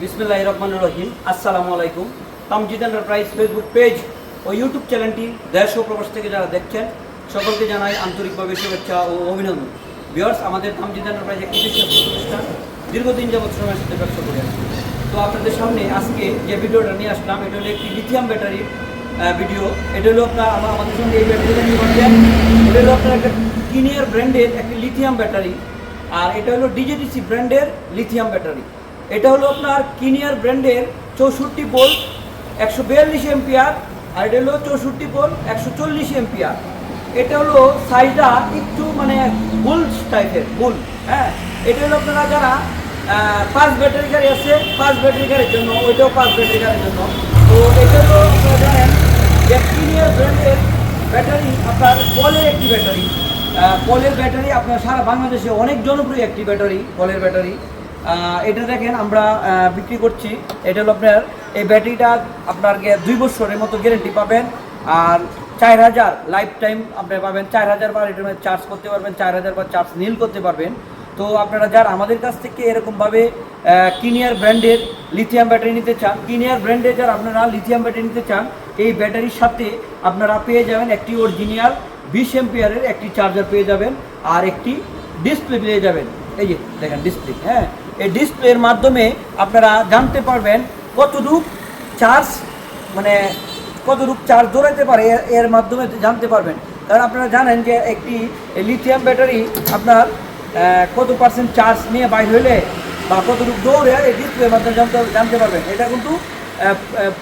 বিসমিল্লাহ রহমান রহিম। আসসালামু আলাইকুম। তামজিদ এন্টারপ্রাইজ ফেসবুক পেজ ও ইউটিউব চ্যানেলটি দেশ ও প্রবাস থেকে যারা দেখছেন, সকলকে জানাই আন্তরিকভাবে শুভেচ্ছা ও অভিনন্দন। বিয়ার্স আমাদের তামজিদ এন্টারপ্রাইজ একটি বিশেষ প্রতিষ্ঠান। দীর্ঘদিন যাবৎ সময়ের সাথে ব্যবসা করে আসছে। তো আপনাদের সামনে আজকে যে ভিডিওটা নিয়ে আসলাম, এটা হলো একটি লিথিয়াম ব্যাটারির ভিডিও এটা হলো আপনার আমাদের সঙ্গে এই ব্যাটারিটা নিয়ে করছেন এটা হলো আপনার একটা কিনিয়ার ব্র্যান্ডের একটি লিথিয়াম ব্যাটারি আর এটা হলো ডিজেডিসি ব্র্যান্ডের লিথিয়াম ব্যাটারি এটা হলো আপনার কিনিয়ার ব্র্যান্ডের চৌষট্টি ভোল্ট একশো বিয়াল্লিশ এমপিআর আর এটা হলো চৌষট্টি ভোল্ট একশো চল্লিশ এমপিআর এটা হলো সাইজটা একটু মানে বুল টাইপের বুল হ্যাঁ? এটা হলো আপনারা যারা পাঁচ ব্যাটারি গাড়ি আছে, পাঁচ ব্যাটারি গাড়ির জন্য, ওইটাও পাঁচ ব্যাটারি গাড়ির জন্য। তো এটা হলো আপনারা জানেন যে কিনিয়ার ব্র্যান্ডের ব্যাটারি আপনার পলের একটি ব্যাটারি পলের ব্যাটারি আপনার সারা বাংলাদেশে অনেক জনপ্রিয় একটি ব্যাটারি পলের ব্যাটারি এটা দেখেন আমরা বিক্রি করছি। এটা হলো আপনার, এই ব্যাটারিটা আপনার দুই বছরের মতো গ্যারেন্টি পাবেন। আর চার হাজার লাইফ টাইম আপনি পাবেন। চার হাজার বার এটার মধ্যে চার্জ করতে পারবেন, চার হাজার বার চার্জ নীল করতে পারবেন। তো আপনারা যারা আমাদের কাছ থেকে এরকমভাবে কিনিয়ার ব্র্যান্ডের লিথিয়াম ব্যাটারি নিতে চান কিনিয়ার ব্র্যান্ডের যারা আপনারা লিথিয়াম ব্যাটারি নিতে চান, এই ব্যাটারির সাথে আপনারা পেয়ে যাবেন একটি অরিজিনাল বিশ এম্পিয়ারের একটি চার্জার পেয়ে যাবেন আর একটি ডিসপ্লে পেয়ে যাবেন। এই যে দেখেন ডিসপ্লে হ্যাঁ? এই ডিসপ্লের মাধ্যমে আপনারা জানতে পারবেন কতটুক চার্জ মানে কতটুক চার্জ দৌড়াইতে পারে, এর- মাধ্যমে জানতে পারবেন। কারণ আপনারা জানেন যে একটি লিথিয়াম ব্যাটারি আপনার কত পার্সেন্ট চার্জ নিয়ে বাইর হইলে বা কতটুকু দৌড়ে এই ডিসপ্লের মাধ্যমে জানতে জানতে পারবেন। এটা কিন্তু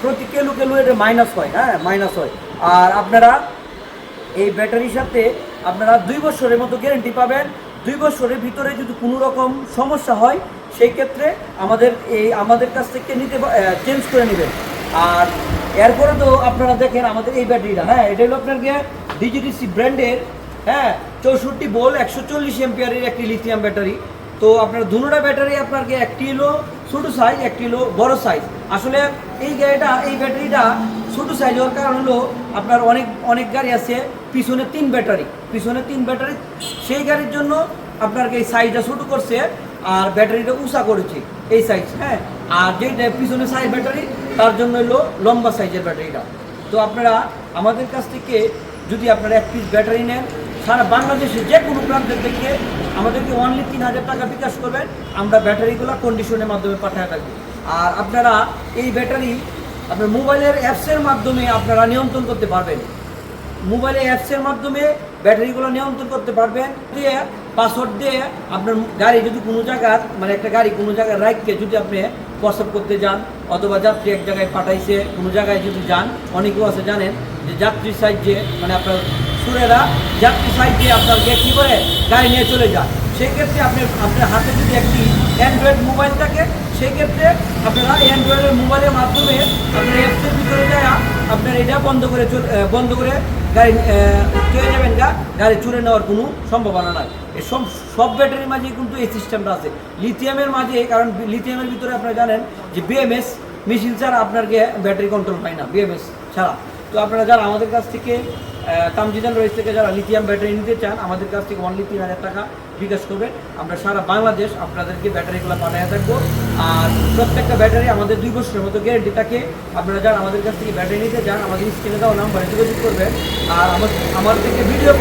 প্রতি কেলু কেলু এটা মাইনাস হয় হ্যাঁ? মাইনাস হয়। আর আপনারা এই ব্যাটারির সাথে আপনারা দুই বছরের মতো গ্যারেন্টি পাবেন দুই বছরের ভিতরে যদি কোনো রকম সমস্যা হয়, সেই ক্ষেত্রে আমাদের এই, আমাদের কাছ থেকে নিতে চেঞ্জ করে নেবেন। আর এরপরে তো আপনারা দেখেন আমাদের এই ব্যাটারিটা হ্যাঁ এটা হলো আপনার গিয়ে ডিজিডিসি ব্র্যান্ডের হ্যাঁ চৌষট্টি বোল একশো চল্লিশ এমপিয়ারের একটি লিথিয়াম ব্যাটারি। তো আপনার দুনোটা ব্যাটারি আপনাকে একটি হলো ছোটো সাইজ একটি হলো বড় সাইজ আসলে এই গাড়িটা এই ব্যাটারিটা ছোটো সাইজ হওয়ার কারণ হলো আপনার অনেক অনেক গাড়ি আছে, পিছনে তিন ব্যাটারি। পিছনে তিন ব্যাটারি, সেই গাড়ির জন্য আপনার এই সাইজটা ছোটো করছে আর ব্যাটারিটা উঁচা করেছে, এই সাইজ হ্যাঁ? আর যেটা পিছনে সাইজ ব্যাটারি, তার জন্য হলো লম্বা সাইজের ব্যাটারিটা। তো আপনারা আমাদের কাছ থেকে যদি আপনারা এক পিস ব্যাটারি নেন, সারা বাংলাদেশে যে কোনো প্রান্তের থেকে আমাদেরকে অনলি তিন হাজার টাকা বিকাশ করবেন, আমরা ব্যাটারিগুলো কন্ডিশনের মাধ্যমে পাঠাতে থাকব। আর আপনারা এই ব্যাটারি আপনার মোবাইলের অ্যাপসের মাধ্যমে আপনারা নিয়ন্ত্রণ করতে পারবেন। মোবাইলে অ্যাপসের মাধ্যমে ব্যাটারিগুলো নিয়ন্ত্রণ করতে পারবেন। দিয়ে পাসওয়ার্ড দিয়ে আপনার গাড়ি যদি কোনো জায়গার মানে একটা গাড়ি কোনো জায়গায় রাখকে যদি আপনি প্রস্তাব করতে যান, অথবা যাত্রী এক জায়গায় পাঠাইছে, কোনো জায়গায় যদি যান, অনেকেও আছে জানেন যে যাত্রী সাহায্যে মানে আপনার সুরেরা যাত্রী সাহায্যে আপনার গিয়ে কী করে? গাড়ি নিয়ে চলে যান সেক্ষেত্রে আপনি, আপনার হাতে যদি একটি অ্যান্ড্রয়েড মোবাইল থাকে সেক্ষেত্রে আপনারা অ্যান্ড্রয়েডের মোবাইলের মাধ্যমে আপনার অ্যাপসের ভিতরে যায় আপনার এটা বন্ধ করে বন্ধ করে গাড়ি চলে যাবেন গা। গাড়ি চুরে নেওয়ার কোনো সম্ভাবনা নাই। সব সব ব্যাটারির মাঝে কিন্তু এই সিস্টেমটা আছে। লিথিয়ামের মাঝে, কারণ লিথিয়ামের ভিতরে আপনারা জানেন যে বিএমএস মেশিন ছাড়া আপনার ব্যাটারি কন্ট্রোল পায় না বিএমএস ছাড়া। তো আপনারা যারা আমাদের কাছ থেকে তামজিদান রয়েছে থেকে যারা লিথিয়াম ব্যাটারি নিতে চান, আমাদের কাছ থেকে অনলি তিন হাজার টাকা বিকাশ করবে। আমরা সারা বাংলাদেশ আপনাদেরকে ব্যাটারিগুলো বানিয়ে থাকব। আর প্রত্যেকটা ব্যাটারি আমাদের দুই বছরের মতো গ্যারেন্টি থাকে। আপনারা যারা আমাদের কাছ থেকে ব্যাটারি নিতে চান, আমাদের স্ক্রিনে দেওয়া নাম্বারে যোগাযোগ করবেন। আর আমার আমার থেকে ভিডিও